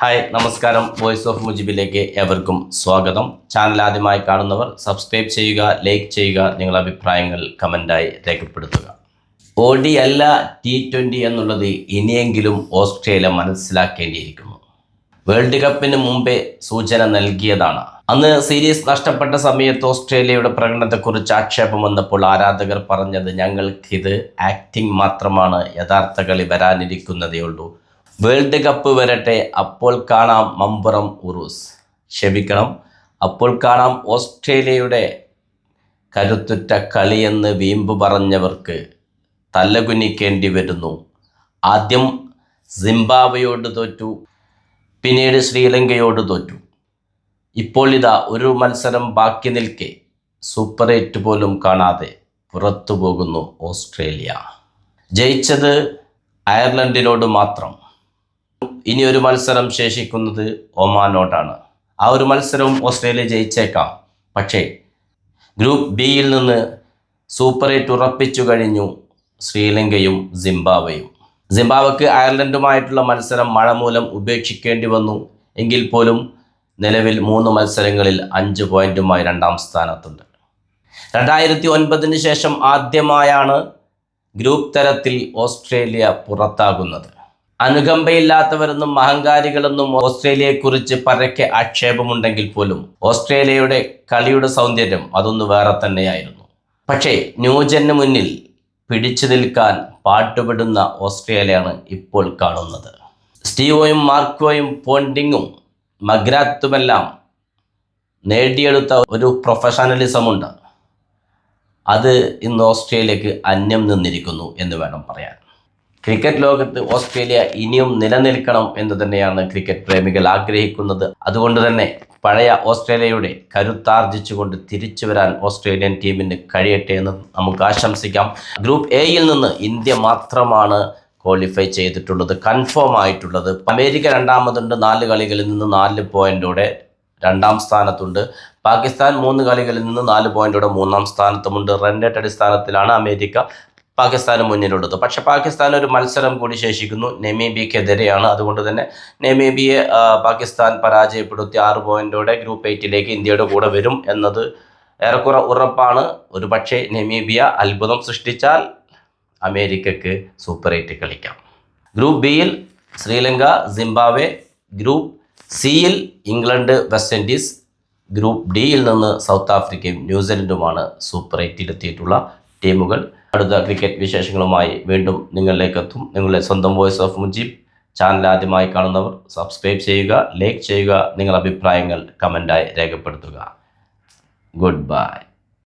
Hi നമസ്കാരം. Voice of മുജിബിലേക്ക് എവർക്കും സ്വാഗതം. Channel ആദ്യമായി കാണുന്നവർ സബ്സ്ക്രൈബ് ചെയ്യുക ലൈക്ക് ചെയ്യുക നിങ്ങളുടെ അഭിപ്രായങ്ങൾ കമന്റായി രേഖപ്പെടുത്തുക. ഒ ഡി അല്ല ടി ട്വന്റി എന്നുള്ളത് ഇനിയെങ്കിലും ഓസ്ട്രേലിയ മനസ്സിലാക്കേണ്ടിയിരിക്കുന്നു. വേൾഡ് കപ്പിന് മുമ്പേ സൂചന നൽകിയതാണ്. അന്ന് സീരീസ് നഷ്ടപ്പെട്ട സമയത്ത് ഓസ്ട്രേലിയയുടെ പ്രകടനത്തെക്കുറിച്ച് ആക്ഷേപം വന്നപ്പോൾ ആരാധകർ പറഞ്ഞത് ഞങ്ങൾക്കിത് ആക്ടിംഗ് മാത്രമാണ് യഥാർത്ഥ കളി വരാനിരിക്കുന്നതേ ഉള്ളൂ. വേൾഡ് കപ്പ് വരട്ടെ അപ്പോൾ കാണാം മമ്പുറം ഉറൂസ്. ക്ഷമിക്കണം അപ്പോൾ കാണാം ഓസ്ട്രേലിയയുടെ കരുത്തുറ്റ കളിയെന്ന് വീമ്പ് പറഞ്ഞവർക്ക് തലകുനിക്കേണ്ടി വരുന്നു. ആദ്യം സിംബാബ്വയോട് തോറ്റു പിന്നീട് ശ്രീലങ്കയോട് തോറ്റു. ഇപ്പോൾ ഇതാ ഒരു മത്സരം ബാക്കി നിൽക്കെ സൂപ്പർ എയ്റ്റ് പോലും കാണാതെ പുറത്തു പോകുന്നു ഓസ്ട്രേലിയ. ജയിച്ചത് അയർലൻഡിനോട് മാത്രം. ഇനി ഒരു മത്സരം ശേഷിക്കുന്നത് ഒമാനോട്ടാണ്. ആ ഒരു മത്സരവും ഓസ്ട്രേലിയ ജയിച്ചേക്കാം. പക്ഷേ ഗ്രൂപ്പ് ബിയിൽ നിന്ന് സൂപ്പർ എയ്റ്റ് ഉറപ്പിച്ചു കഴിഞ്ഞു ശ്രീലങ്കയും സിംബാബ്വയും. സിംബാബ്വയ്ക്ക് അയർലൻഡുമായിട്ടുള്ള മത്സരം മഴ മൂലം ഉപേക്ഷിക്കേണ്ടി വന്നു. എങ്കിൽ പോലും നിലവിൽ മൂന്ന് മത്സരങ്ങളിൽ അഞ്ച് പോയിന്റുമായി രണ്ടാം സ്ഥാനത്തുണ്ട്. രണ്ടായിരത്തി ഒൻപതിന് ശേഷം ആദ്യമായാണ് ഗ്രൂപ്പ് തലത്തിൽ ഓസ്ട്രേലിയ പുറത്താകുന്നത്. അനുകമ്പയില്ലാത്തവരെന്നും അഹങ്കാരികളെന്നും ഓസ്ട്രേലിയയെക്കുറിച്ച് പരക്കെ ആക്ഷേപമുണ്ടെങ്കിൽ പോലും ഓസ്ട്രേലിയയുടെ കളിയുടെ സൗന്ദര്യം അതൊന്ന് വേറെ തന്നെയായിരുന്നു. പക്ഷേ ന്യൂജന് മുന്നിൽ പിടിച്ചു നിൽക്കാൻ പാട്ടുപെടുന്ന ഓസ്ട്രേലിയയാണ് ഇപ്പോൾ കാണുന്നത്. സ്റ്റീവോയും മാർക്കോയും പോണ്ടിങ്ങും മഗ്രാത്തുമെല്ലാം നേടിയെടുത്ത ഒരു പ്രൊഫഷണലിസമുണ്ട്. അത് ഇന്ന് ഓസ്ട്രേലിയക്ക് അന്യം നിന്നിരിക്കുന്നു എന്ന് വേണം പറയാൻ. ക്രിക്കറ്റ് ലോകത്ത് ഓസ്ട്രേലിയ ഇനിയും നിലനിൽക്കണം എന്ന് തന്നെയാണ് ക്രിക്കറ്റ് പ്രേമികൾ ആഗ്രഹിക്കുന്നത്. അതുകൊണ്ട് തന്നെ പഴയ ഓസ്ട്രേലിയയുടെ കരുത്താർജിച്ചുകൊണ്ട് തിരിച്ചു വരാൻ ഓസ്ട്രേലിയൻ ടീമിന് കഴിയട്ടെ എന്ന് നമുക്ക് ആശംസിക്കാം. ഗ്രൂപ്പ് എയിൽ നിന്ന് ഇന്ത്യ മാത്രമാണ് ക്വാളിഫൈ ചെയ്തിട്ടുള്ളത് കൺഫേം ആയിട്ടുള്ളത്. അമേരിക്ക രണ്ടാമതുണ്ട് നാല് കളികളിൽ നിന്ന് നാല് പോയിന്റോടെ രണ്ടാം സ്ഥാനത്തുണ്ട്. പാകിസ്ഥാൻ മൂന്ന് കളികളിൽ നിന്ന് നാല് പോയിന്റോടെ മൂന്നാം സ്ഥാനത്തുമുണ്ട്. റൺ റേറ്റ് അടിസ്ഥാനത്തിലാണ് അമേരിക്ക പാകിസ്ഥാന് മുന്നിലുള്ളത്. പക്ഷെ പാകിസ്ഥാൻ ഒരു മത്സരം കൂടി ശേഷിക്കുന്നു. നെമീബിയക്കെതിരെയാണ് അതുകൊണ്ട് തന്നെ നെമീബിയെ പാകിസ്ഥാൻ പരാജയപ്പെടുത്തി ആറ് പോയിന്റോടെ ഗ്രൂപ്പ് എയ്റ്റിലേക്ക് ഇന്ത്യയുടെ കൂടെ വരും എന്നത് ഏറെക്കുറെ ഉറപ്പാണ്. ഒരു പക്ഷേ നെമീബിയ അത്ഭുതം സൃഷ്ടിച്ചാൽ അമേരിക്കക്ക് സൂപ്പർ എയ്റ്റ് കളിക്കാം. ഗ്രൂപ്പ് ബിയിൽ ശ്രീലങ്ക സിംബാബ്വെ ഗ്രൂപ്പ് സിയിൽ ഇംഗ്ലണ്ട് വെസ്റ്റ് ഇൻഡീസ് ഗ്രൂപ്പ് ഡിയിൽ നിന്ന് സൗത്ത് ആഫ്രിക്കയും ന്യൂസിലൻഡുമാണ് സൂപ്പർ എയ്റ്റിലെത്തിയിട്ടുള്ള ടീമുകൾ. അടുത്ത ക്രിക്കറ്റ് വിശേഷങ്ങളുമായി വീണ്ടും നിങ്ങളിലേക്ക് എത്തും നിങ്ങളുടെ സ്വന്തം വോയിസ് ഓഫ് മുജീബ് ചാനൽ ആദ്യമായി കാണുന്നവർ സബ്സ്ക്രൈബ് ചെയ്യുക ലൈക്ക് ചെയ്യുക നിങ്ങളുടെ അഭിപ്രായങ്ങൾ കമന്റായി രേഖപ്പെടുത്തുക. Good bye